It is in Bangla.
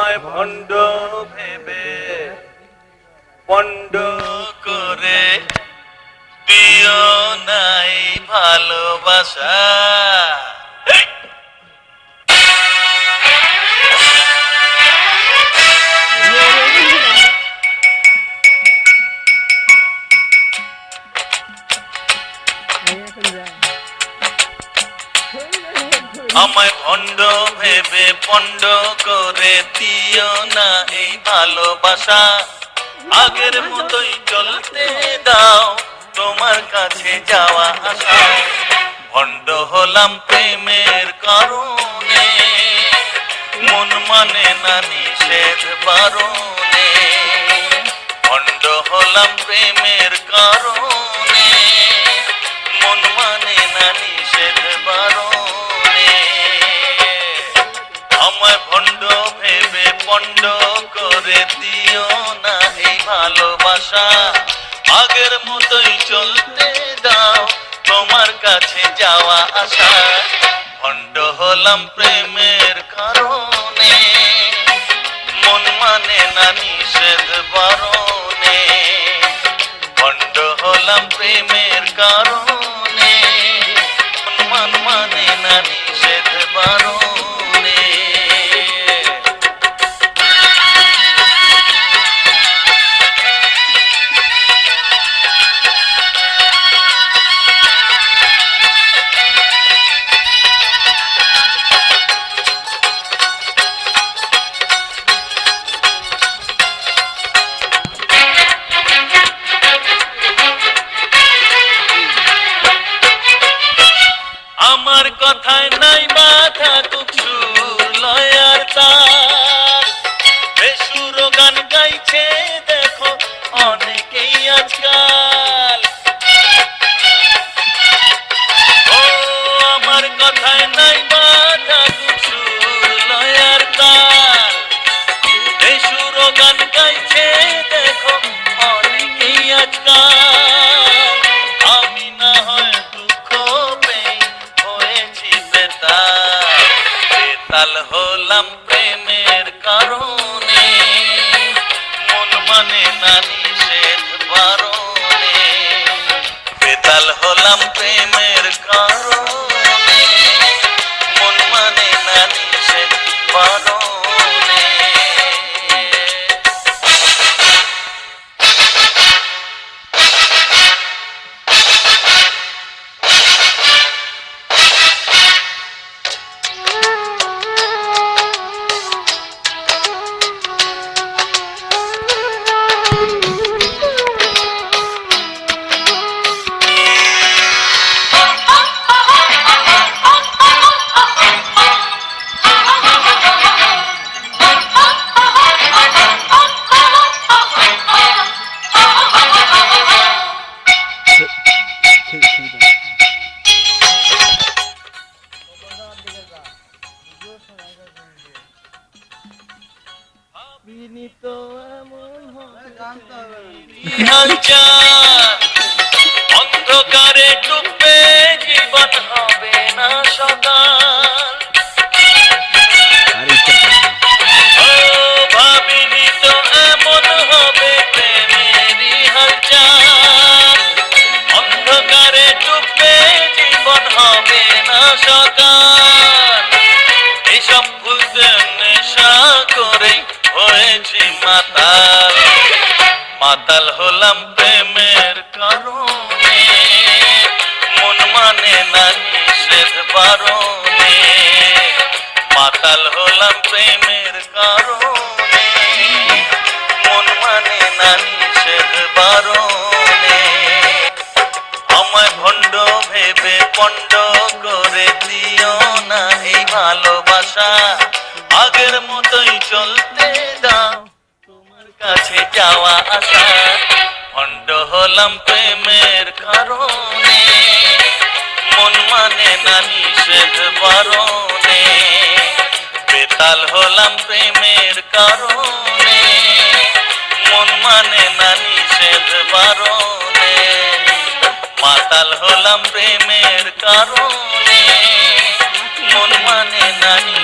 আমায় ভণ্ড ভেবে পণ্ড করে দিও নাই ভালোবাসা। আমায় ভণ্ড ভেবে পণ্ড করে দিও না এই ভালোবাসা। আগের মতোই চলতে দাও, তোমার কাছে যাওয়া আসা ভণ্ড হলাম প্রেমের কারণে, মন মানে না নিষেধ বারণে। ভণ্ড হলাম প্রেমের দিও না এই ভালোবাসা। আগের মতোই চলতে দাও, তোমার কাছে যাওয়া আসা ভণ্ড হলাম প্রেমের কারণে, মন মানে না নিষেধ বারণে। ভণ্ড হলাম প্রেমের কারণে আমার কথায় নাই বেতাল হলাম প্রেমের কারণে। মন মানে না নিষেধ বারণে। বেতাল হলাম প্রেমের কারণে। বিনীত এমন অন্ধকারে ডুববে জীবন হবে না সকাল। ও ভাবিনি তো মাতাল মাতাল হলাম প্রেমের কারণে। মন মানে না নিষেধ বারণে। মাতাল হলাম প্রেমের কারণে। মন মানে না নিষেধ বারণে। আমায় ভণ্ড ভেবে পণ্ড করে দিও না এই ভালোবাসা। আগের মতোই চলতে যাওয়া আসা। ভণ্ড হলাম প্রেমের কারণে। মন মানে না নিষেধ বারণে। বেতাল হলাম প্রেমের কারণে। মন মানে না নিষেধ বারণে। মাতাল হলাম প্রেমের কারণে। মন মানে না